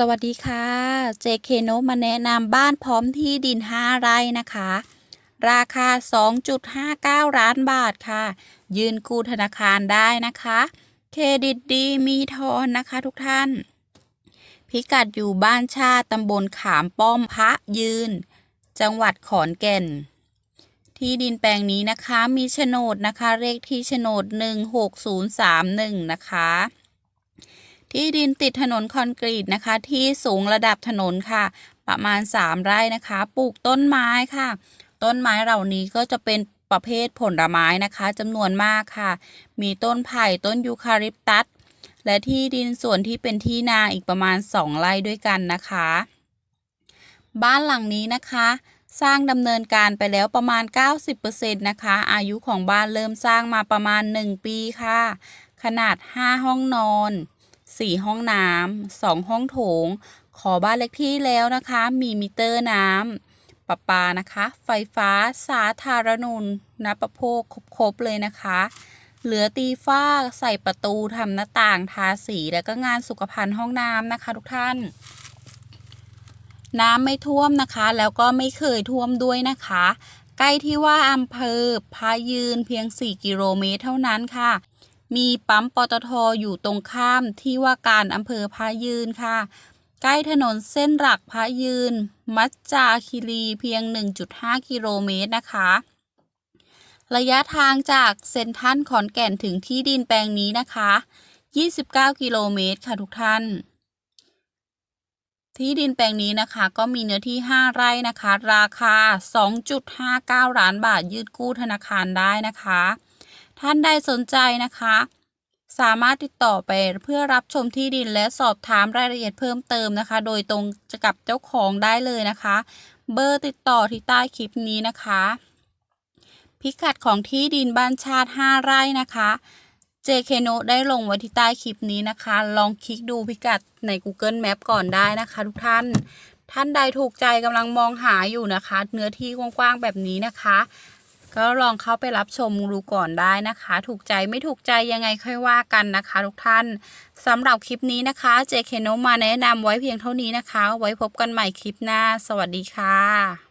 สวัสดีค่ะ JK โนมาแนะนำบ้านพร้อมที่ดิน 5 ไร่นะคะ ราคา 2.59 ล้านบาทค่ะ ยืนกู้ธนาคารได้นะคะ เครดิตดีมีทอนนะคะทุกท่าน พิกัดอยู่บ้านชาติตำบลขามป้อมพระยืน จังหวัดขอนแก่น ที่ดินแปลงนี้นะคะมีโฉนดนะคะเลขที่โฉนด 16031 นะคะ ที่ดินติดถนนคอนกรีตนะคะ ที่สูงระดับถนนค่ะ ประมาณ 3 ไร่นะคะ ปลูกต้นไม้ค่ะ ต้นไม้เหล่านี้ก็จะเป็นประเภทผลไม้นะคะจำนวนมากค่ะ มีต้นไผ่ต้นยูคาลิปตัส และที่ดินส่วนที่เป็นที่นาอีกประมาณ 2 ไร่ด้วยกันนะคะ บ้านหลังนี้นะคะ สร้างดำเนินการไปแล้วประมาณ 90%นะคะ อายุของบ้านเริ่มสร้างมาประมาณ 1 ปีค่ะ ขนาด 5 ห้องนอน 4 ห้องน้ำ2ห้องโถง ขอบ้านเล็กที่แล้วนะคะ มีมิเตอร์น้ำประปานะคะ ไฟฟ้าสาธารณูนนะประโภคครบๆเลยนะคะ เหลือตีฝ้าใส่ประตูทำหน้าต่างทาสีแล้วก็งานสุขภัณฑ์ห้องน้ำนะคะ ทุกท่าน น้ำไม่ท่วมนะคะ แล้วก็ไม่เคยท่วมด้วยนะคะ ใกล้ที่ว่าอำเภอพายืนเพียง 4 กิโลเมตรเท่านั้นค่ะ มีปั๊มปตทอยู่ตรงข้ามที่ว่าการอำเภอพายืนค่ะ ใกล้ถนนเส้นหลักพายืน มัจจาคิรีเพียง 1.5 กิโลเมตรนะคะ ระยะทางจากเซ็นทรัลขอนแก่นถึงที่ดินแปลงนี้นะคะ 29 กิโลเมตรค่ะทุกท่านที่ดินแปลงนี้นะคะก็มีเนื้อที่ 5 ไร่นะคะ ราคา 2.59 ล้านบาทยืดกู้ธนาคารได้นะคะ ท่านใดสนใจนะคะ สามารถติดต่อไปเพื่อรับชมที่ดินและสอบถามรายละเอียดเพิ่มเติมนะคะ โดยตรงกับเจ้าของได้เลยนะคะ เบอร์ติดต่อที่ใต้คลิปนี้นะคะ พิกัดของที่ดินบ้านชาติ 5 ไร่นะคะ JK n o ได้ลงไว้ที่ใต้คลิปนี้นะคะ ลองคลิกดูพิกัดใน Google Map ก่อนได้นะคะ ทุกท่าน ท่านใดถูกใจกำลังมองหาอยู่นะคะ เนื้อที่กว้างๆแบบนี้นะคะ ก็ลองเข้าไปรับชมดูก่อนได้นะคะ ถูกใจไม่ถูกใจยังไงค่อยว่ากันนะคะ ทุกท่านสำหรับคลิปนี้นะคะ JK n o มาแนะนำไว้เพียงเท่านี้นะคะ ไว้พบกันใหม่คลิปหน้า สวัสดีค่ะ